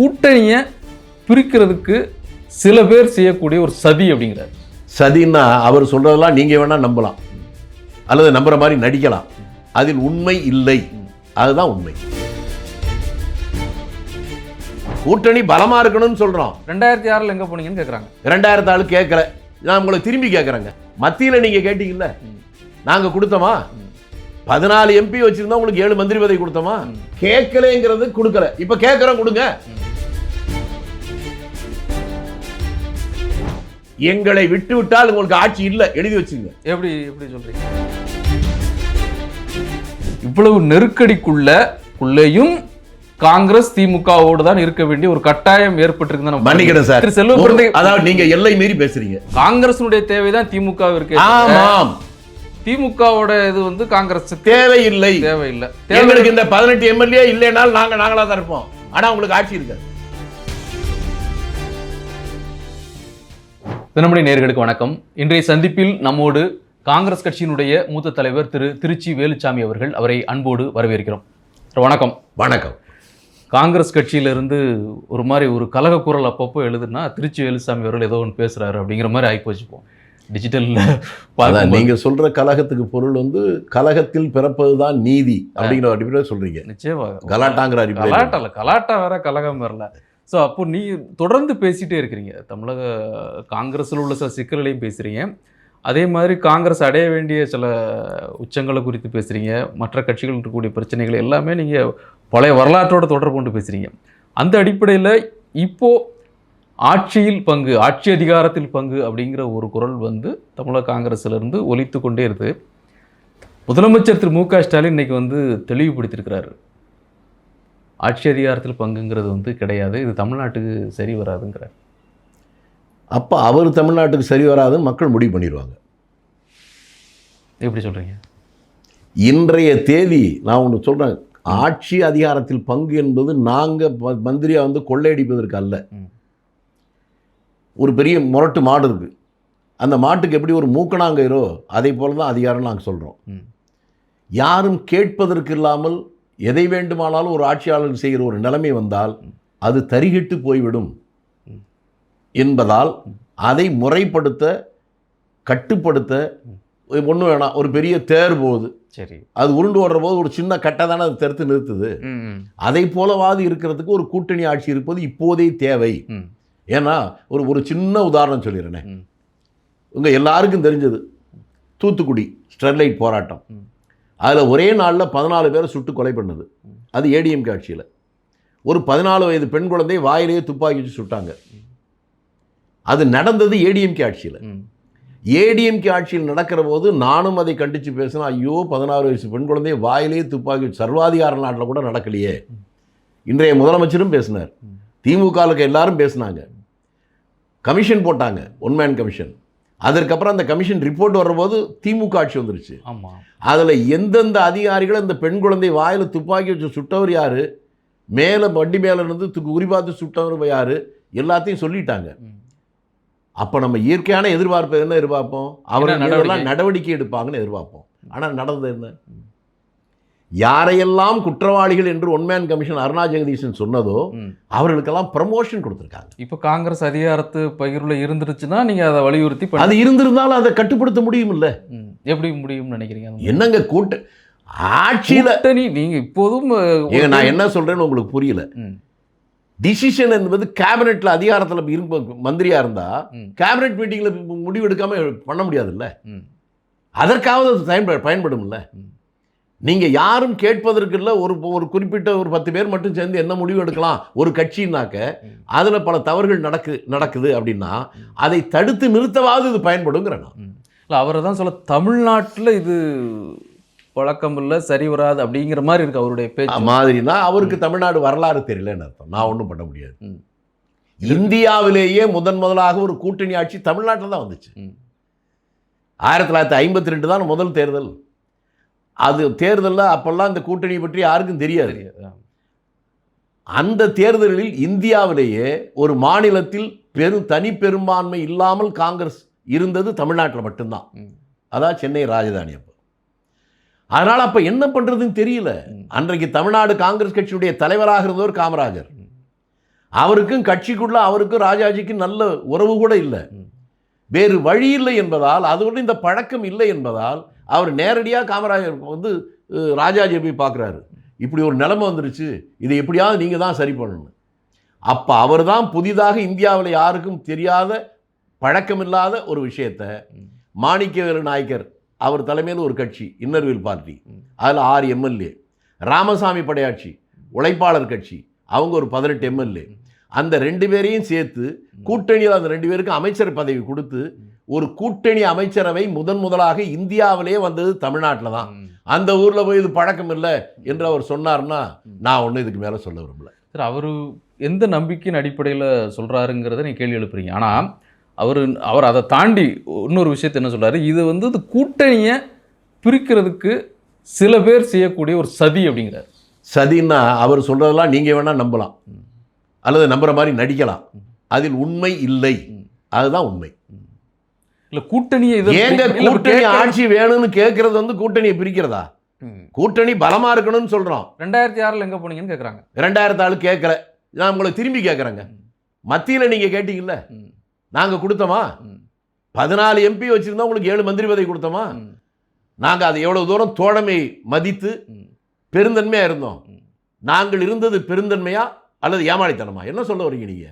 கூட்டணியை பிரிக்கிறதுக்கு சில பேர் செய்யக்கூடிய ஒரு சதி அப்படிங்கிறார். சதின்னா அவர் சொல்றதெல்லாம் நீங்க வேணா நம்பலாம். அல்லது நம்புற மாதிரி நடிக்கலாம். அதில் உண்மை இல்லை. அதுதான் உண்மை. கூட்டணி பலமா இருக்கணும்னு சொல்றோம். ரெண்டாயிரத்தி ஆறில் எங்க போனீங்கன்னு கேட்குறாங்க ரெண்டாயிரத்து ஆளு கேட்கல நான் உங்களை திரும்பி கேட்கறேங்க மத்தியில நீங்க கேட்டீங்கல்ல. நாங்க கொடுத்தோமா? பதினாலு எம்பி வச்சிருந்தா உங்களுக்கு ஏழு மந்திரி பதவி கொடுத்தோமா? கேட்கலங்கிறது கொடுக்கல. இப்ப கேட்கறோம் கொடுங்க. எங்களை விட்டு விட்டால் உங்களுக்கு ஆட்சி இல்ல. எழுதி வச்சுங்க. எப்படி எப்படி சொல்றீங்க? இவ்வளவு நெருக்கடிக்குள்ள உள்ளேயும் காங்கிரஸ் திமுகவோடு தான் இருக்க வேண்டிய ஒரு கட்டாயம் ஏற்பட்டிருக்கு நம்ம மன்னிக்கிறேன் சார். செல்வ அதாவது நீங்க எல்லை மீறி பேசுறீங்க. காங்கிரசினுடைய தேவைதான் திமுகவிற்கு ஆமாம். திமுகவோட இது வந்து காங்கிரஸ் தேவையில்லை. தேவையில்லை. தேவை எங்களுக்கு இந்த பதினெட்டு எம்எல்ஏ இல்லைனாலும் நாங்க நாங்களா தான் இருப்போம். ஆனா உங்களுக்கு ஆட்சி இருக்காது. தினமணி நேர்களுக்கு வணக்கம். இன்றைய சந்திப்பில் நம்மோடு காங்கிரஸ் கட்சியினுடைய மூத்த தலைவர் திரு திருச்சி வேலுச்சாமி அவர்கள் அவரை அன்போடு வரவேற்கிறோம். வணக்கம். வணக்கம். காங்கிரஸ் கட்சியிலிருந்து ஒரு மாதிரி ஒரு கலக குரல் அப்பப்போ எழுதுனா திருச்சி வேலுசாமி அவர்கள் ஏதோ ஒன்று பேசுறாரு அப்படிங்கிற மாதிரி ஆகிப்போச்சுப்போம் டிஜிட்டல்ல அதான் பார்க்கும்போது. நீங்க சொல்ற கலகத்துக்கு பொருள் வந்து கலகத்தில் பிறப்பதுதான் நீதி அப்படிங்கிற அடிப்படையில் சொல்றீங்க. நிச்சயமா கலாட்டாங்கிற அடிப்படையில். கலாட்டால கலாட்டா வேற கலகம் வரல. ஸோ அப்போ நீ தொடர்ந்து பேசிகிட்டே இருக்கிறீங்க. தமிழக காங்கிரஸில் உள்ள சில சிக்கல்களையும் பேசுகிறீங்க அதே மாதிரி காங்கிரஸ் அடைய வேண்டிய சில உச்சங்களை குறித்து பேசுறீங்க. மற்ற கட்சிகள் இருக்கக்கூடிய பிரச்சனைகள் எல்லாமே நீங்கள் பழைய வரலாற்றோட தொடர்பு கொண்டு பேசுகிறீங்க அந்த அடிப்படையில் இப்போது ஆட்சியில் பங்கு ஆட்சி அதிகாரத்தில் பங்கு அப்படிங்கிற ஒரு குரல் வந்து தமிழக காங்கிரஸிலிருந்து ஒலித்து கொண்டே இருக்குது. முதலமைச்சர் திரு மு க ஸ்டாலின் இன்னைக்கு வந்து தெளிவுபடுத்தியிருக்கிறாரு. ஆட்சி அதிகாரத்தில் பங்குங்கிறது வந்து கிடையாது. இது தமிழ்நாட்டுக்கு சரி வராதுங்கிறார். அப்ப அவர் தமிழ்நாட்டுக்கு சரி வராதுன்னு மக்கள் முடிவு பண்ணிடுவாங்க. எப்படி சொல்றீங்க? இன்றைய தேதி நான் ஒன்று சொல்றேன். ஆட்சி அதிகாரத்தில் பங்கு என்பது நாங்க ம- மந்திரியா வந்து கொள்ளையடிப்பதற்கு அல்ல. ஒரு பெரிய முரட்டு மாடு இருக்கு. அந்த மாட்டுக்கு எப்படி ஒரு மூக்கணாங்கயிறோ அதே போல தான் அதிகாரம் நாங்கள் சொல்றோம். ம். யாரும் கேட்பதற்கு இல்லாமல் எதை வேண்டுமானாலும் ஒரு ஆட்சியாளர் செய்கிற ஒரு நிலைமை வந்தால் அது தரிகிட்டு போய்விடும். என்பதால் அதை முறைப்படுத்த கட்டுப்படுத்த ஒன்று வேணாம். ஒரு பெரிய தேர் போகுது. சரி. அது உருண்டு ஓடுற போது ஒரு சின்ன கட்டை தானே அது தடுத்து நிறுத்துது. அதை போலவாது இருக்கிறதுக்கு ஒரு கூட்டணி ஆட்சி இருப்பது இப்போதே தேவை. ஏன்னா ஒரு ஒரு சின்ன உதாரணம் சொல்லிடுறேனே. உங்கள் எல்லாருக்கும் தெரிஞ்சது. தூத்துக்குடி ஸ்டெர்லைட் போராட்டம். அதில் ஒரே நாளில் பதினாலு பேரை சுட்டு கொலை பண்ணுது. அது ஏடிஎம்கே ஆட்சியில். ஒரு பதினாலு வயது பெண் குழந்தை வாயிலேயே துப்பாக்கி வச்சு சுட்டாங்க. அது நடந்தது ஏடிஎம்கே ஆட்சியில். ஏடிஎம்கே ஆட்சியில் நடக்கிற போது நானும் அதை கண்டித்து பேசினேன் ஐயோ பதினாறு வயசு பெண் குழந்தைய வாயிலே துப்பாக்கி வச்சு சர்வாதிகார நாட்டில் கூட நடக்கலையே. இன்றைய முதலமைச்சரும் பேசினார். திமுகவுக்கு எல்லாரும் பேசினாங்க. கமிஷன் போட்டாங்க. ஒன்மேன் கமிஷன் அதற்கப்புறம் அந்த கமிஷன் ரிப்போர்ட் வரும்போது திமுக ஆட்சி வந்துருச்சு. ஆமா. அதில் எந்தெந்த அதிகாரிகள் அந்த பெண் குழந்தை வாயில் துப்பாக்கி வச்சு சுட்டவர் யார்? மேலே வண்டி மேலே இருந்து து- குறிபார்த்து சுட்டவர் யார்? எல்லாத்தையும் சொல்லிட்டாங்க. அப்போ நம்ம இயற்கையான எதிர்பார்ப்பு என்ன எதிர்பார்ப்போம்? அவர்கள்? நடவடிக்கை? எடுப்பாங்கன்னு எதிர்பார்ப்போம். ஆனால் நடந்தது என்ன? யாரையெல்லாம் குற்றவாளிகள் என்று ஒன்மேன் கமிஷன் அருணா ஜெகதீசன் சொன்னதோ. அவர்களுக்கெல்லாம் ப்ரமோஷன் கொடுத்துருக்காங்க இப்போ காங்கிரஸ் அதிகாரத்து பகிர்வுல இருந்துருச்சுன்னா நீங்க அதை வலியுறுத்தி அது இருந்திருந்தாலும் அதை கட்டுப்படுத்த முடியும் இல்ல. எப்படி முடியும்னு நினைக்கிறீங்க? என்னங்க கூட்ட ஆட்சியில கூட்டணி நீங்க இப்போதும் நான் என்ன சொல்றேன்னு உங்களுக்கு புரியல. டிசிஷன் என்பது கேபினெட்ல அதிகாரத்துல இருப்ப மந்திரியா இருந்தா ம். கேபினெட் மீட்டிங்ல முடிவு பண்ண முடியாதுல்ல. அதற்காவது அது பயன்ப பயன்படும்ல ம். நீங்க யாரும் கேட்பதற்கு இல்ல ஒரு ஒரு குறிப்பிட்ட ஒரு பத்து பேர் மட்டும் சேர்ந்து என்ன முடிவு எடுக்கலாம் ஒரு கட்சினாக்க. அதுல பல தவறுகள் நடக்கு நடக்குது அப்படின்னா அதை தடுத்து நிறுத்தவாவது இது பயன்படுங்கிறேன் நான். இல்ல அவரை தான் சொல்ல தமிழ்நாட்டுல இது பழக்கம் இல்ல சரி வராது அப்படிங்கிற மாதிரி இருக்கு அவருடைய பேச்சு மாதிரினா அவருக்கு தமிழ்நாடு வரலாறு தெரியலன்னு அர்த்தம் நான் ஒன்றும் பண்ண முடியாது. இந்தியாவிலேயே முதன் முதலாக ஒரு கூட்டணி ஆட்சி தமிழ்நாட்டில் தான் வந்துச்சு. ஆயிரத்தி தொள்ளாயிரத்தி ஐம்பத்தி ரெண்டு தான் முதல் தேர்தல் அது தேர்தலில் அப்பெல்லாம் இந்த கூட்டணியை பற்றி யாருக்கும் தெரியாது. அந்த தேர்தலில் இந்தியாவிலேயே ஒரு மாநிலத்தில் பெரும் தனி பெரும்பான்மை இல்லாமல் காங்கிரஸ் இருந்தது தமிழ்நாட்டில் மட்டும்தான். அதான் சென்னை ராஜதானி அப்போ அதனால் அப்போ என்ன பண்ணுறதுன்னு தெரியல. அன்றைக்கு தமிழ்நாடு காங்கிரஸ் கட்சியுடைய தலைவராக இருந்தவர் காமராஜர். அவருக்கும் கட்சிக்குள்ள அவருக்கும் ராஜாஜிக்கும் நல்ல உறவு கூட இல்லை. வேறு வழி இல்லை என்பதால் அதோட இந்த பழக்கம் இல்லை என்பதால் அவர் நேரடியாக காமராஜர் வந்து அஹ், ராஜாஜியை போய் பார்க்குறாரு. இப்படி ஒரு நிலைமை வந்துருச்சு. இதை எப்படியாவது நீங்கள் தான் சரி பண்ணணும். அப்போ அவர் தான் புதிதாக இந்தியாவில் யாருக்கும் தெரியாத பழக்கமில்லாத ஒரு விஷயத்தை. மாணிக்கவேலு நாயக்கர் அவர் தலைமையில் ஒரு கட்சி இன்னர்வில் பார்ட்டி. அதில் ஆறு எம்எல்ஏ. ராமசாமி படையாட்சி உழைப்பாளர் கட்சி அவங்க ஒரு பதினெட்டு எம்எல்ஏ. அந்த ரெண்டு பேரையும் சேர்த்து கூட்டணியில் அந்த ரெண்டு பேருக்கும் அமைச்சர் பதவி கொடுத்து ஒரு கூட்டணி அமைச்சரவை முதன் முதலாக இந்தியாவிலே வந்தது தமிழ்நாட்டில் தான். அந்த ஊரில் போய் இது பழக்கம் இல்லை என்று அவர் சொன்னார்னா நான் ஒன்றும் இதுக்கு மேலே சொல்ல விரும்பல. சார் அவர் எந்த நம்பிக்கையின் அடிப்படையில் சொல்கிறாருங்கிறத நீங்கள் கேள்வி எழுப்புறீங்க. ஆனால் அவர் அவர் அதை தாண்டி இன்னொரு விஷயத்தை என்ன சொல்றாரு? இது வந்து இந்த கூட்டணியை பிரிக்கிறதுக்கு சில பேர் செய்யக்கூடிய ஒரு சதி அப்படிங்கிறார். சதின்னா அவர் சொல்றதெல்லாம் நீங்கள் வேணால் நம்பலாம். அல்லது நம்புற மாதிரி நடிக்கலாம். அதில் உண்மை இல்லை. அதுதான் உண்மை. இல்லை கூட்டணியை ஏங்க கூட்டணி ஆட்சி வேணும்னு கேட்கறது வந்து கூட்டணியை பிரிக்கிறதா? ம். கூட்டணி பலமா இருக்கணும்னு சொல்றோம். ரெண்டாயிரத்தி ஆறில் எங்கே போனீங்கன்னு கேட்குறாங்க ரெண்டாயிரத்து ஆளு கேட்கல நான் உங்களை திரும்பி கேட்குறேங்க மத்தியில் நீங்க கேட்டீங்கல்ல? நாங்க கொடுத்தோமா? பதினாலு எம்பி வச்சிருந்தா உங்களுக்கு ஏழு மந்திரி பதவி கொடுத்தோமா? நாங்க அதை எவ்வளவு தூரம் தோழமை மதித்து பெருந்தன்மையா இருந்தோம். நாங்கள் இருந்தது பெருந்தன்மையா அல்லது ஏமாளித்தனமா? என்ன சொல்ல வரீங்க நீங்க?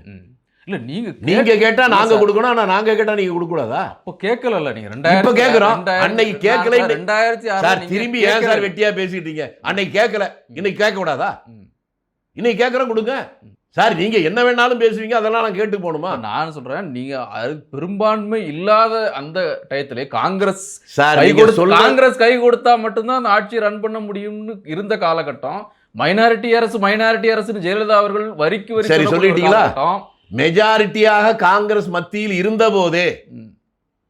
இல்லை நீங்கள் நீங்க கேட்டா நாங்க சார். கொடுக்கணும். ஆனா நாங்க கேட்டா நீங்க கொடுக்க கூடாதா இப்போ கேட்கல நீங்க. ரெண்டாயிரத்தி இப்ப கேட்கிறோம். அன்னைக்கு கேட்கல, ரெண்டாயிரத்தி சார் திரும்பி ஏன். சார் வெட்டியா பேசிட்டீங்க? அன்னைக்கு கேட்கல இன்னைக்கு கேட்க கூடாதா ம். இன்னைக்கு கேட்கறோம் கொடுங்க. சார் நீங்க என்ன வேணாலும் பேசுவீங்க அதெல்லாம் நான் கேட்டு போகணுமா? நான் சொல்றேன் நீங்க அது பெரும்பான்மை இல்லாத அந்த டயத்திலே காங்கிரஸ் சார் கை கொடுத்து காங்கிரஸ் கை கொடுத்தா மட்டும்தான் அந்த ஆட்சியை ரன் பண்ண முடியும்னு இருந்த காலகட்டம். மைனாரிட்டி அரசு மைனாரிட்டி அரசுன்னு ஜெயலலிதா அவர்கள் வரிக்கு வரி சொல்லிட்டீங்களா? மெஜாரிட்டியாக காங்கிரஸ் மத்தியில் இருந்த போதே.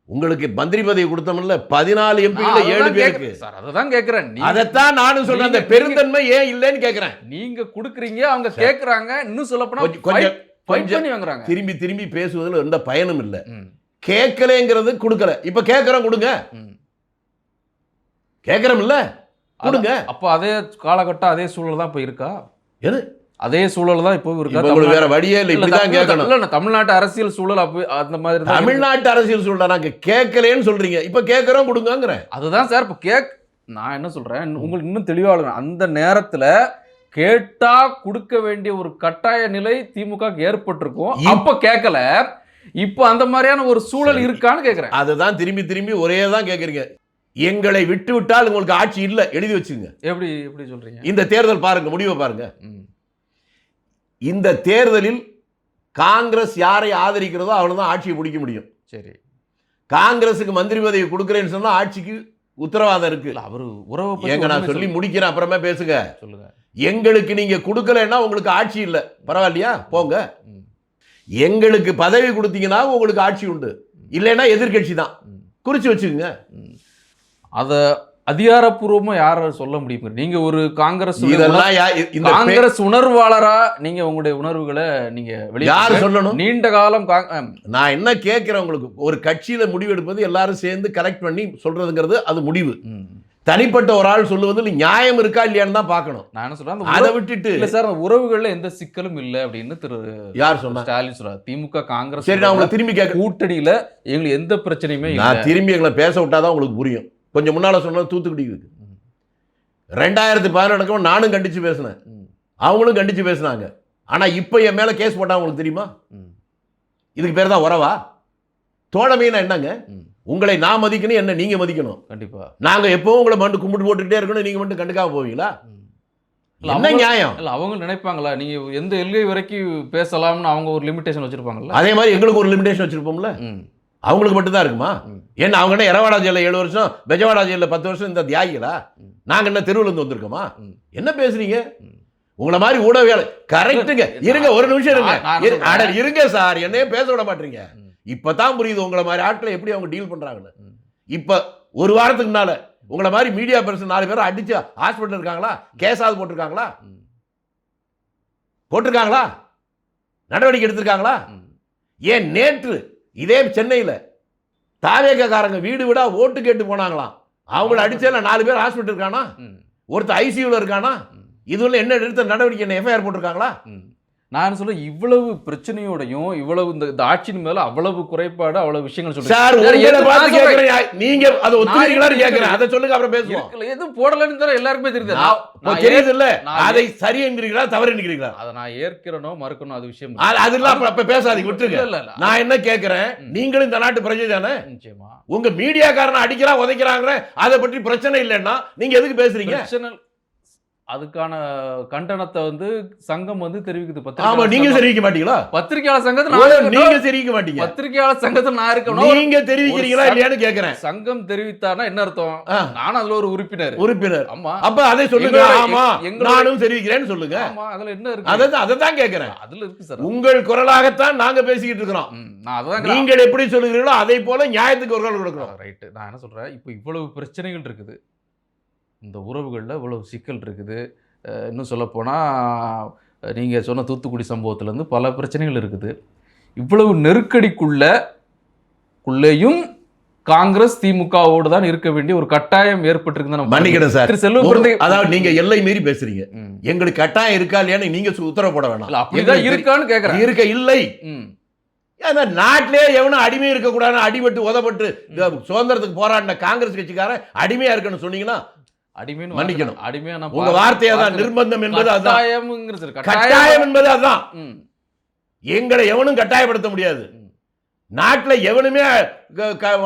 உங்களுக்கு மந்திரி பதவி கொடுத்தோம்ல பதினாலு எம்பில நான் ஏழு பேருக்கு. கேட்கிறேன். சார் அததான் கேக்குறேன் நீங்க- அதைத்தான் நானும் சொல்றேன். அந்த பெருந்தன்மை ஏன் இல்லைன்னு கேட்கிறேன். நீங்க குடுக்குறீங்க அவங்க கேக்குறாங்க இன்னும் சொல்ல போனா கொஞ்சம் கொஞ்சம் திரும்பி திரும்பி பேசுவதில் எந்த பயனும் இல்லை. கேட்கலங்கிறது கொடுக்கல. இப்ப கேட்கறோம் கொடுங்க. கேட்கறோம் இல்ல? கொடுங்க. அப்போ அதே காலகட்டம் அதே சூழல் தான் இப்போ இருக்கா? எது? அதே சூழல் தான் இப்போ இருக்கா வேற வழியே இல்லை. இப்படிதான் கேட்கணும். இல்ல, தமிழ்நாட்டு அரசியல் சூழல் அப்போ அந்த மாதிரி. தமிழ்நாட்டு அரசியல் சொல்றாங்க கேட்கலன்னு சொல்றீங்க. இப்ப கேட்கறோம் கொடுங்கங்கிறேன் அதுதான் சார் இப்போ கேக் நான் என்ன சொல்றேன்? உங்களுக்கு இன்னும் தெளிவா எழுதுறேன். அந்த நேரத்துல கேட்டா கொடுக்க வேண்டிய ஒரு கட்டாய நிலை திமுக ஏற்பட்டிருக்கும். அப்ப கேட்கல. இப்போ அந்த மாதிரியான ஒரு சூழல். இருக்கான்னு கேக்குறேன் அதுதான் திரும்பி திரும்பி ஒரே தான் கேட்குறீங்க. எங்களை விட்டு விட்டால் உங்களுக்கு ஆட்சி இல்லை. எழுதி வச்சுங்க. எப்படி எப்படி சொல்றீங்க? இந்த தேர்தல் பாருங்க முடிவை பாருங்க. இந்த தேர்தலில் காங்கிரஸ் யாரை ஆதரிக்கிறதோ அவ்வளவுதான் ஆட்சியை பிடிக்க முடியும். சரி. காங்கிரஸுக்கு மந்திரி பதவி கொடுக்குறேன்னு சொன்னா ஆட்சிக்கு உத்தரவாதம் இருக்கு. அவரு உறவை ஏங்க நான் சொல்லி முடிக்கிறேன் அப்புறமே பேசுங்க. சொல்ல- சொல்லுங்க. எங்களுக்கு நீங்க கொடுக்கலன்னா உங்களுக்கு ஆட்சி இல்லை. பரவாயில்லையா? போங்க. எங்களுக்கு பதவி கொடுத்தீங்கன்னா உங்களுக்கு ஆட்சி உண்டு. இல்லைன்னா எதிர்க்கட்சி தான். குறிச்சு வச்சுக்கோங்க. அத அதிகாரப்பூர்வமா யார சொல்ல முடியும் நீங்க ஒரு காங்கிரஸ் காங்கிரஸ் உணர்வாளரா நீங்க உங்களுடைய உணர்வுகளை நீங்க யார் சொல்லணும்? நீண்ட காலம் நான் என்ன கேட்கிறேன் உங்களுக்கு? ஒரு கட்சியில முடிவெடுப்பது எல்லாரும் சேர்ந்து கலெக்ட் பண்ணி சொல்றதுங்கிறது அது முடிவு. தனிப்பட்ட ஒரு ஆள் சொல்லுவதில் நியாயம் இருக்கா இல்லையான்னு தான் பார்க்கணும். நான் என்ன சொல்றேன்? அதை விட்டுட்டு இல்ல சார் உறவுகள்ல எந்த சிக்கலும் இல்ல அப்படின்னு திரு யார் சொன்னா? ஸ்டாலின் சொல்றாரு. திமுக காங்கிரஸ் சரி நான் உங்களை திரும்பி கேட்க கூட்டணியில எங்களுக்கு எந்த பிரச்சனையுமே நான் திரும்பி எங்களை பேச விட்டாதான் உங்களுக்கு புரியும். கொஞ்சம் முன்னால சொன்னது தூத்துக்குடி இருக்கு. ம். ரெண்டாயிரத்தி பதினெடுக்கும் நானும் கண்டிச்சு பேசினேன். அவங்களும் கண்டிச்சு பேசினாங்க. ஆனா இப்போ என் மேல கேஸ் போட்டா உங்களுக்கு தெரியுமா? இதுக்கு பேர் தான் உறவா? தோழமைன்னா என்னங்க. உங்களை நான் மதிக்கணும் என்ன நீங்க மதிக்கணும். கண்டிப்பா. நாங்க எப்பவும் உங்களை மட்டும் கும்பிட்டு போட்டுக்கிட்டே இருக்கணும் நீங்க மட்டும் கண்டுக்காம போவீங்களா? என்ன நியாயம்? இல்ல அவங்க நினைப்பாங்களா? நீங்க எந்த எல்லை வரைக்கும் பேசலாம்னு அவங்க ஒரு லிமிடேஷன் வச்சிருப்பாங்கல்ல? அதே மாதிரி எங்களுக்கு ஒரு லிமிடேஷன் வச்சிருப்போம்ல? அவங்களுக்கு மட்டும்தான் இருக்குமா ம். என்ன அவங்க என்ன எரவாடா ஜெயில ஏழு வருஷம் பெஜவாடா ஜெயில பத்து வருஷம் இந்த தியாகிகளா ம். நாங்க என்ன தெருவுல இருந்து வந்திருக்கோமா. என்ன பேசுறீங்க. உங்களை மாதிரி ஊடகவியாளர் கரெக்ட்டுங்க இருங்க ஒரு நிமிஷம் இருங்க நான்- நான் இரு- சொல்றேன். அட, இருங்க சார் என்னையே பேச விட மாட்டீங்க ம். இப்பதான் புரியுது உங்களை மாதிரி ஆட்களை எப்படி அவங்க டீல் பண்றாங்கன்னு ம். இப்ப ஒரு வாரத்துக்கு முன்னால உங்களை மாதிரி மீடியா பர்சன் நாலு பேரும் அடிச்சு ஹாஸ்பிட்டல் இருக்காங்களா கேஸாவது போட்டிருக்காங்களா போட்டிருக்காங்களா நடவடிக்கை எடுத்திருக்காங்களா. ஏன் நேற்று இதே சென்னையில் தாவேக்காரங்க வீடு வீடா ஓட்டு கேட்டு போனாங்களாம். அவங்கள அடிச்சதுல நாலு பேர் ஹாஸ்பிட்டல் இருக்கானா? ஒருத்தர் ஐசியூவில் இருக்கானா? இதுல என்ன எடுத்த நடவடிக்கை என்ன எஃப்ஐஆர் போட்டிருக்காங்களா. நான் சொல்றேன் இவ்வளவு பிரச்சனையோடையும் இவ்வளவு இந்த இந்த ஆட்சியின் மேல அவ்வளவு குறைபாடு அவ்வளவு விஷயங்கள். கேட்கிறேன் நீங்க அதை ஒத்துக்கிறீங்களான்னு நான் கேட்கிறேன் அதை சொல்லுங்க அப்புறம் பேசுவோம். எதுவும் போடலன்னு தான் எல்லாருக்குமே தெரியுது. தெரியுது இல்ல? அதை சரி என்கிறீங்களா தவறு என்கிறீங்களா அதை நான் ஏற்கிறனோ மறுக்கணும் அது விஷயம் இல்ல. அது- அதெல்லாம் அப்ப- அப்ப பேசாதீங்க விட்டுருங்க. இல்ல, இல்ல, இல்ல. நான் என்ன கேட்கிறேன் ம். நீங்களும் இந்த நாட்டு பிரஜை தானே? நிச்சயமா. உங்க மீடியாக்காரனை அடிக்கிறா உதைக்கிறாங்க அதை பற்றி பிரச்சனை இல்லைன்னா நீங்க எதுக்கு பேசுறீங்க? அதுக்கான கண்டனத்தை வந்து சங்கம் வந்து தெரிவிக்குது. ஆமா நீங்க. தெரிவிக்க மாட்டீங்களா? பத்திரிகையாளர் சங்கத்தில் ஓ, நான். நீங்க தெரிவிக்க மாட்டீங்க. பத்திரிகையாளர் சங்கத்தில் நான் இருக்கணும். நீங்க தெரிவிக்கிறீங்களா இல்லையான்னு கேக்குறேன். சங்கம் தெரிவித்தானா என்ன அர்த்தம். நானும் அதுல ஒரு உறுப்பினர். உறுப்பினர். ஆமா. அப்ப அதை சொல்லுங்க. ஆமா நானும் தெரிவிக்கிறேன்னு சொல்லுங்க. ஆமா அதுல என்ன இருக்கு? அதை அதை தான் கேட்கிறேன் அதுல இருக்கு சார். உங்கள் குரலாகத்தான் நாங்க பேசிக்கிட்டு இருக்கிறோம். நான் அதான் கேக்குறேன். நீங்கள் எப்படி சொல்லுகிறீர்களோ அதை போல நியாயத்துக்கு ஒரு குரல் கொடுக்கிறோம். ரைட்டு. நான் என்ன சொல்கிறேன் இப்போ இவ்வளவு பிரச்சனைகள் இருக்குது. இந்த உறவுகளில் இவ்வளவு சிக்கல் இருக்குது. இன்னும் சொல்லப்போனால் நீங்கள் சொன்ன தூத்துக்குடி சம்பவத்துலேருந்து பல பிரச்சனைகள் இருக்குது. இவ்வளவு நெருக்கடிக்குள்ள உள்ளேயும் காங்கிரஸ் திமுகவோடு தான் இருக்க வேண்டிய ஒரு கட்டாயம் ஏற்பட்டிருக்குன்னு நம்ம மன்னிக்கணும் சார். அதாவது நீங்க எல்லை மீறி பேசுறீங்க. எங்களுக்கு கட்டாயம் இருக்கா இல்லையான்னு நீங்க உத்தரவு போட வேணாம். அப்படிதான் இருக்கான்னு கேட்குறேன் இருக்க இல்லை. ஏன்னா நாட்டிலே எவனும் அடிமை இருக்க கூடாது அடிபட்டு உதப்பட்டு சுதந்திரத்துக்கு போராடின காங்கிரஸ் கட்சிக்காரன் அடிமையா இருக்கணும்னு சொன்னீங்கன்னா அடிமைன்னு மன்னிக்கணும். வார்த்தை- அடிமையா நான் உங்க வார்த்தையை தான். நிர்பந்தம் என்பது சரி, கட்டாயம் என்பது அதுதான் ம் எங்களை எவனும் கட்டாயப்படுத்த முடியாது. நாட்டுல எவனுமே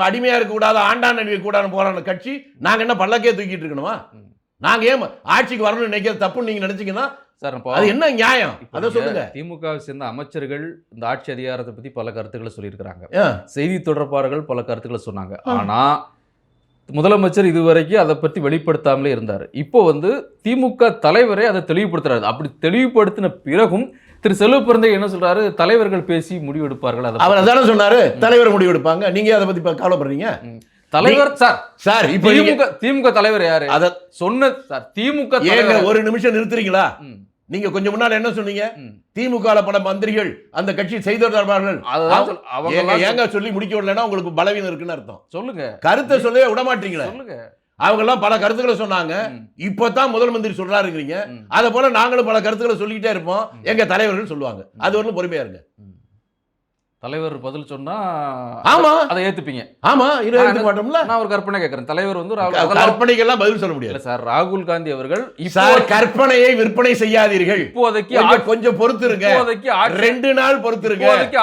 அடிமையா இருக்க கூடாது ஆண்டான் அணிவிக்க கூடாது போராடின கட்சி நாங்க என்ன பல்லக்கே தூக்கிட்டு இருக்கணுமா. நாங்க ஏன் ஆட்சிக்கு வரணும்னு நினைக்கிறது தப்புன்னு நீங்க நினைச்சீங்கன்னா சார் அது என்ன நியாயம் அதை சொல்லுங்க திமுகவை சேர்ந்த அமைச்சர்கள் இந்த ஆட்சி அதிகாரத்தை பத்தி பல கருத்துக்களை சொல்லியிருக்கிறாங்க. செய்தி தொடர்பாளர்கள் பல கருத்துக்களை சொன்னாங்க ஆ. முதலமைச்சர் இதுவரைக்கும் அதை பத்தி வெளிப்படுத்தாமலே இருந்தார். இப்போ வந்து திமுக தலைவரே அதை தெளிவுபடுத்துறாரு. அப்படி தெளிவுபடுத்தின பிறகும் திரு செல்வ பிறந்தை என்ன சொல்றாரு? தலைவர்கள் பேசி முடிவெடுப்பார்கள். அவர் அதானே சொன்னாரு? தலைவர் முடிவு எடுப்பாங்க நீங்க அதை பத்தி கவலைப்படுறீங்க? தலைவர் சார் சார் இப்ப திமுக திமுக தலைவர் யாரு? அத சொன்ன சார் திமுக ஒரு நிமிஷம் நிறுத்துறீங்களா? நீங்க கொஞ்சம் முன்னால என்ன சொன்னீங்க. திமுக பல மந்திரிகள் அந்த கட்சி செய்தி தொடர்பாளர்கள் அதுதான் சொல்- ஏங்க சொல்லி முடிக்க விடலைன்னா உங்களுக்கு பலவீனம் இருக்குன்னு அர்த்தம். சொல்லுங்க. கருத்தை சொல்லவே விட மாட்டீங்களே சொல்லுங்க. அவங்க எல்லாம் பல கருத்துக்களை சொன்னாங்க. இப்பதான் முதல் மந்திரி சொல்றாருங்கிறீங்க. அத போல நாங்களும் பல கருத்துக்களை சொல்லிக்கிட்டே இருப்போம். எங்க தலைவர்கள் சொல்லுவாங்க. அது வரலும் பொறுமையா இருங்க. தலைவர் பதில் சொன்னா ஆமா. அதை ஏத்துப்பீங்க. ஆமா இது நான் எடுத்துக்க மாட்டோம்ல நான் ஒரு கற்பனை கேட்கறேன் தலைவர் வந்து ராகுல் அதெல்லாம் கற்பனைக்கெல்லாம் பதில் சொல்ல முடியாது. சார் ராகுல் காந்தி அவர்கள் சார் கற்பனையை விற்பனை செய்யாதீர்கள். இப்போதைக்கு கொஞ்சம் கொஞ்சம் பொறுத்துருங்க. இப்போதைக்கு ரெண்டு நாள் பொறுத்துருங்க. இப்போதைக்கு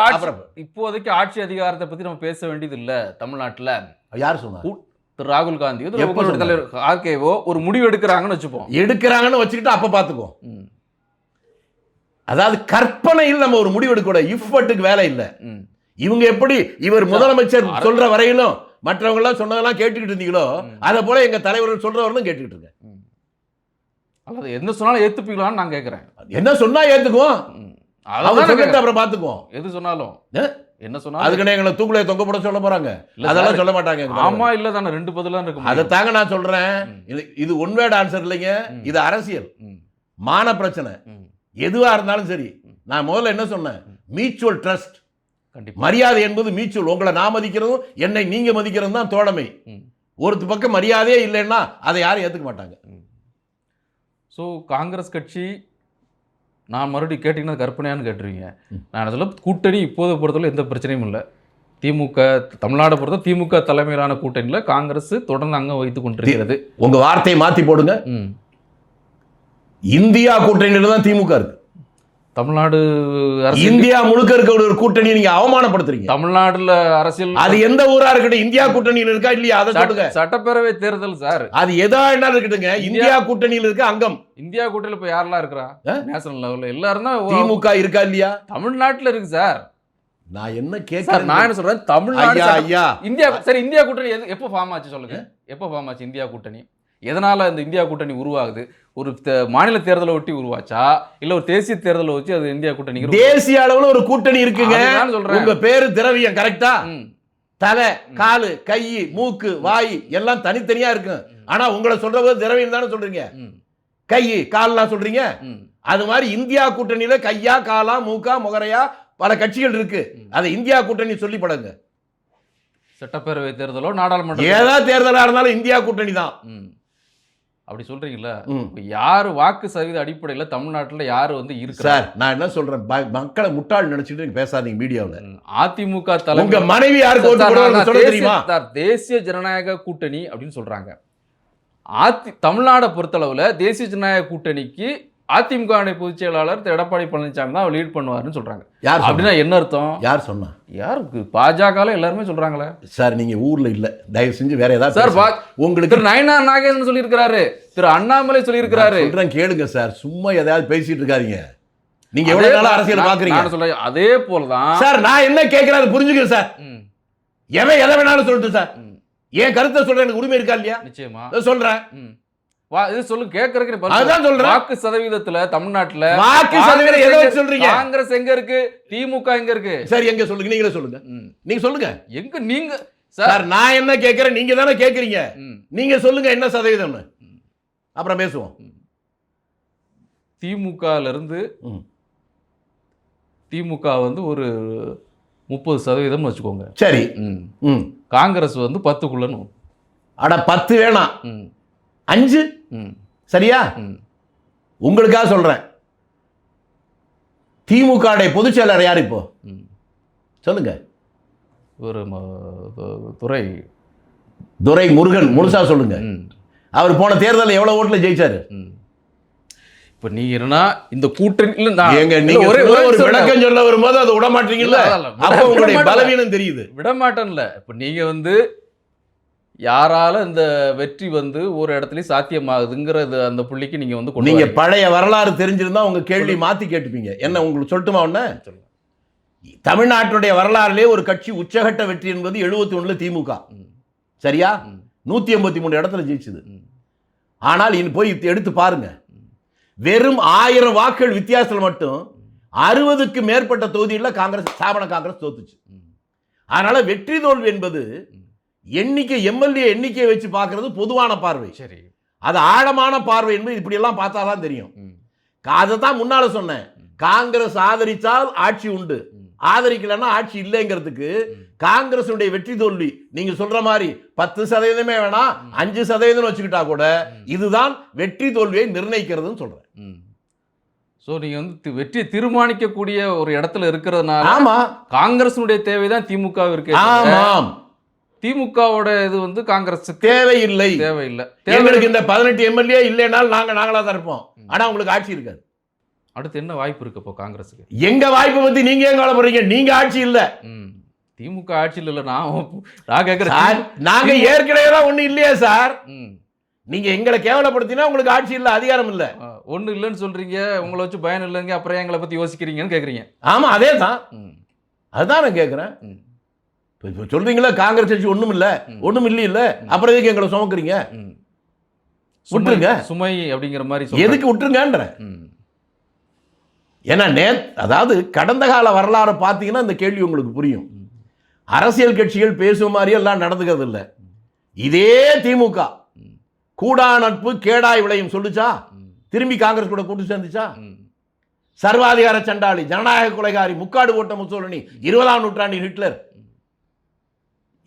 இப்போதைக்கு ஆட்சி அதிகாரத்தை பத்தி நம்ம பேச வேண்டியது இல்ல தமிழ்நாட்டுல. யார் சொன்னா திரு ராகுல் காந்தி சொன்னாரு? தலைவர். ஆர்கேவோ ஒரு முடிவு எடுக்கிறாங்கன்னு வச்சுப்போம். எடுக்கிறாங்கன்னு வச்சுக்கிட்டு அப்ப பாத்துக்குவோம். ம், அதாவது கற்பனையில் நம்ம ஒரு முடிவு எடுக்க கூடாது இஃபர்ட்டுக்கு வேலை இல்ல. இவங்க எப்படி இவர் முதலமைச்சர் சொல்ற வரையிலும் மற்றவங்க எல்லாம் சொன்னதெல்லாம் கேட்டுக்கிட்டு இருந்தீங்களோ. அதை போல எங்க தலைவர்கள் சொல்றவர்களும் கேட்டுக்கிட்டு இருங்க அல்லது என்ன சொன்னாலும் ஏத்துப்பீங்களான்னு நான் கேட்கறேன் என்ன சொன்னா ஏத்துக்குவோம். அப்புறம் பாத்துக்குவோம். எது சொன்னாலும்? என்ன சொன்னாலும். அதுக்குன்னு எங்களை தூக்குல தொங்க போட சொல்ல போறாங்க. அதெல்லாம் சொல்ல மாட்டாங்க ஆமா தலைவர். இல்ல தானே ரெண்டு பதிலாம் இருக்கு முடியும். அதைத்தாங்க நான் சொல்றேன். இது இது ஒன்வேட் ஆன்சர் இல்லைங்க. இது அரசியல். மான பிரச்சனை. ம். எதுவா இருந்தாலும் சரி நான் முதல்ல என்ன சொன்னேன்? மியூச்சுவல் ட்ரஸ்ட் கண்டிப்பா. மரியாதை என்பது மியூச்சுவல் உங்களை நான் மதிக்கிறதும் என்னை நீங்க மதிக்கிறதும் தான் தோழமை. ம். ஒரு பக்கம் மரியாதையே இல்லைன்னா அதை யாரும் ஏத்துக்க மாட்டாங்க. ஸோ காங்கிரஸ் கட்சி நான் மறுபடியும் கேட்டிங்கன்னா கற்பனையான்னு கேட்டுருவீங்க. நான் சொல்ல கூட்டணி இப்போதை பொறுத்தவரை எந்த பிரச்சனையும் இல்லை. திமுக தமிழ்நாடை பொறுத்த திமுக தலைமையிலான கூட்டணியில் காங்கிரஸ் தொடர்ந்து அங்கம் வைத்து கொண்டிருக்கிறது. உங்க வார்த்தையை மாத்தி போடுங்க. இந்தியா கூட்டணியில தான் திமுக இருக்கு. தமிழ்நாடு இந்தியா முழுக்க இருக்க ஒரு கூட்டணியை நீங்க அவமானப்படுத்துறீங்க. தமிழ்நாடுல அரசியல் அது எந்த ஊரா இருக்கட்டும் இந்தியா கூட்டணியில் இருக்கா இல்லையா? அதை சொல்லுங்க. சட்ட- சட்டப்பேரவை தேர்தல் சார். அது எதா என்ன இருக்கட்டுங்க. இந்தியா கூட்டணியில் இருக்க அங்கம். இந்தியா கூட்டணியில் இப்போ யாரெல்லாம் இருக்கிறா? நேஷனல் லெவலில். எல்லாரும் தான் திமுக இருக்கா இல்லையா? தமிழ்நாட்டில் இருக்கு சார். நான் என்ன கேட்கிறேன் நான் என்ன சொல்றேன்? தமிழ்நாடு ஐயா இந்தியா சரி இந்தியா கூட்டணி எப்போ ஃபார்ம் ஆச்சு சொல்லுங்க. எப்போ ஃபார்ம் ஆச்சு இந்தியா கூட்டணி? எதனால இந்த இந்தியா கூட்டணி உருவாகுது? ஒரு மாநில தேர்தலை ஒட்டி உருவாச்சா? இல்ல ஒரு தேசிய தேர்தலை வச்சு அது இந்தியா கூட்டணி தேசிய அளவுல ஒரு கூட்டணி இருக்குங்க. சொல்றேன். உங்க பேரு திரவியம் கரெக்டா தலை காலு கை மூக்கு வாய் எல்லாம் தனித்தனியா இருக்கும் ஆனா உங்களை சொல்றது திரவியம் தானே சொல்றீங்க? கை கால்லாம் சொல்றீங்க. அது மாதிரி இந்தியா கூட்டணியில கையா காலா மூக்கா முகரையா பல கட்சிகள் இருக்கு. அதை இந்தியா கூட்டணி சொல்லி படுங்க சட்டப்பேரவை தேர்தலோ நாடாளுமன்ற ஏதா தேர்தலா இருந்தாலும் இந்தியா கூட்டணி தான். அப்படி சொல்றீங்களா யாரு வாக்கு சதவீத அடிப்படையில தமிழ்நாட்டுல யாரு வந்து இருக்கிறார் சார் நான் என்ன சொல்றேன்? மக்களை முட்டாள் நினைச்சிட்டு நீங்க பேசாதீங்க மீடியாவில். அதிமுக தலைமை உங்க மனைவி யாருக்கு தேசிய- தெரியுமா? சார், தேசிய ஜனநாயக கூட்டணி அப்படின்னு சொல்றாங்க. அதி தமிழ்நாடை பொறுத்தளவுல தேசிய ஜனநாயக கூட்டணிக்கு அதிமுக பொதுச் செயலாளர் எடப்பாடி பழனிசாமி தான் லீட் பண்ணுவாருன்னு சொல்றாங்க. யார் அப்படின்னா என்ன அர்த்தம்? யார் சொன்னா? யாருக்கு? பாஜக எல்லாருமே சொல்றாங்களே. சார் நீங்க ஊர்ல இல்ல. தயவு செஞ்சு வேற ஏதாவது சார் உங்களுக்கு திரு நயனார் நாகேந்திரன் சொல்லியிருக்கிறாரு. திரு அண்ணாமலை சொல்லியிருக்கிறாரு. கேளுங்க சார். சும்மா எதாவது பேசிட்டு இருக்காதீங்க. நீங்க எவ்வளவு நாளா அரசியல் பாக்குறீங்க? சொல்றேன். அதே போலதான் சார் நான் என்ன கேட்கிறேன் புரிஞ்சுக்கிறேன் சார். எவன் எதை வேணாலும் சொல்லட்டும் சார். என் கருத்தை சொல்ற எனக்கு உரிமை இருக்கா இல்லையா? நிச்சயமா. சொல்றேன். இது சொல்லு கேட்கறதுக்கு அதுதான் சொல்றேன். வாக்கு சதவீதத்துல தமிழ்நாட்டுல வாக்கு சதவீதம் எதை வச்சு சொல்றீங்க? காங்கிரஸ் எங்க இருக்கு? திமுக எங்க இருக்கு? சரி எங்க சொல்லுங்க. நீங்களே சொல்லுங்க. நீங்க சொல்லுங்க. எங்க நீங்க சார் நான் என்ன கேட்கிறேன் நீங்க தானே கேட்கறீங்க ம். நீங்க சொல்லுங்க என்ன சதவீதம்னு. அப்புறம் பேசுவோம். திமுகல இருந்து. திமுக வந்து ஒரு முப்பது சதவீதம்னு வச்சுக்கோங்க. சரி. காங்கிரஸ் வந்து பத்துக்குள்ளன்னு அட பத்து வேணாம். அஞ்சு. சரியா. உங்களுக்காக சொல்றேன் திமுக பொதுச் செயலர் யார் இப்போ. சொல்லுங்க ஒரு துறை துரை முருகன் முழுசா சொல்லுங்க. அவர் போன தேர்தலில் எவ்வளவு ஓட்டுல ஜெயிச்சாரு. இப்ப நீங்க என்னன்னா இந்த கூட்டணி இல்ல நான் இல்ல, நீங்க ஒரே ஒரே. விளக்கம் சொல்ல வரும்போது அதை விட மாட்டீங்கல்ல அப்ப உங்களுடைய. பலவீனம் தெரியுது விட மாட்டேன்ல இப்ப நீங்க வந்து யாரால இந்த வெற்றி வந்து ஒரு இடத்துலயும் சாத்தியமாகுதுங்கிறது அந்த புள்ளிக்கு நீங்க வந்து நீங்க. பழைய வரலாறு தெரிஞ்சிருந்தா உங்க கேள்வி மாத்தி கேட்டுப்பீங்க என்ன உங்களுக்கு சொல்லட்டுமா ஒண்ணு சொல்லுங்க. தமிழ்நாட்டுடைய வரலாறுலே ஒரு கட்சி உச்சகட்ட வெற்றி என்பது எழுபத்தி ஒண்ணுல திமுக. சரியா. நூத்தி எண்பத்தி மூணு இடத்துல ஜெயிச்சது. ஆனால் இனி போய் எடுத்து பாருங்க வெறும் ஆயிரம் வாக்குகள் வித்தியாசத்தில் மட்டும் அறுபதுக்கு மேற்பட்ட தொகுதிகளில் காங்கிரஸ் ஸ்தாபன காங்கிரஸ் தோத்துச்சு. அதனால வெற்றி தோல்வி என்பது எண்ணிக்கை எம்எல்ஏ எண்ணிக்கையை வச்சு பார்க்கிறது பொதுவான பார்வை. சரி. அது ஆழமான பார்வை என்பது இப்படி எல்லாம் பார்த்தா தான் தெரியும். அதை தான் முன்னால சொன்னேன். காங்கிரஸ் ஆதரித்தால் ஆட்சி உண்டு. ஆதரிக்கலைன்னா ஆட்சி இல்லைங்கிறதுக்கு. காங்கிரசுடைய வெற்றி தோல்வி நீங்க சொல்ற மாதிரி பத்து சதவீதமே வேணாம் அஞ்சு சதவீதம் வச்சுக்கிட்டா கூட இதுதான் வெற்றி தோல்வியை நிர்ணயிக்கிறதுன்னு சொல்றேன். ம். சோ நீங்க வந்து வெற்றியை தீர்மானிக்கக்கூடிய ஒரு இடத்துல இருக்கிறதுனால ஆமா. காங்கிரஸினுடைய தேவைதான் திமுக இருக்கு ஆமாம். திமுகவோட இது வந்து காங்கிரஸ். தேவையில்லை. தேவையில்லை. எங்களுக்கு இந்த பதினெட்டு எம்எல்ஏ இல்லைனாலும் நாங்க நாங்களா தான் இருப்போம். ஆனா உங்களுக்கு ஆட்சி இருக்காது. அடுத்து என்ன வாய்ப்பு இருக்கு இப்போ காங்கிரஸுக்கு? எங்க வாய்ப்பை பத்தி நீங்க ஏன் கவலைப்படுறீங்க? நீங்க ஆட்சி இல்ல. திமுக ஆட்சியில் இல்ல நான் நான் கேட்கறேன் நாங்க ஏற்கனவே தான் ஒண்ணு இல்லையா சார். நீங்க எங்களை கேவலப்படுத்தினா உங்களுக்கு ஆட்சி இல்ல அதிகாரம் இல்ல. ஒண்ணு இல்லைன்னு சொல்றீங்க உங்களை வச்சு பயன் இல்லைங்க அப்புறம் எங்களை பத்தி யோசிக்கிறீங்கன்னு கேக்குறீங்க. ஆமா அதே தான். அதுதான் நான் கேட்கிறேன். இப்ப சொல்றீங்களா காங்கிரஸ் கட்சி ஒண்ணும் இல்ல ம். ஒண்ணும் இல்ல இல்ல அப்புறம் எதுக்கு எங்களை சுமக்குறீங்க. விட்டுருங்க. சுமை- அப்படிங்கிற மாதிரி. எதுக்கு விட்டுருங்கன்ற. ஏன்னா நே அதாவது கடந்த கால வரலாறை பார்த்தீங்கன்னா இந்த கேள்வி உங்களுக்கு புரியும். அரசியல் கட்சிகள் பேசும் மாதிரி எல்லாம் நடந்துக்கிறது இல்ல இதே திமுக. கூடா நட்பு கேடாய் விளையும் சொல்லுச்சா. திரும்பி காங்கிரஸ் கூட கூட்டு சேர்ந்துச்சா. சர்வாதிகார சண்டாளி ஜனநாயக கொலைகாரி முக்காடு போட்ட முசோலினி இருபதாம் நூற்றாண்டின் ஹிட்லர்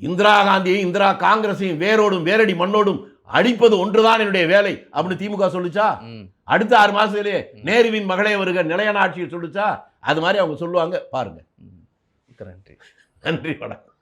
இந்திரா காந்தியை இந்திரா காங்கிரஸையும் வேரோடும் வேரடி மண்ணோடும் அடிப்பது ஒன்றுதான் என்னுடைய வேலை அப்படின்னு திமுக சொல்லுச்சா. அடுத்த ஆறு மாசத்திலே நேருவின் மகளே வருக நிலையான ஆட்சியை சொல்லுச்சா? அது மாதிரி அவங்க சொல்லுவாங்க. பாருங்க. நன்றி. நன்றி வணக்கம்.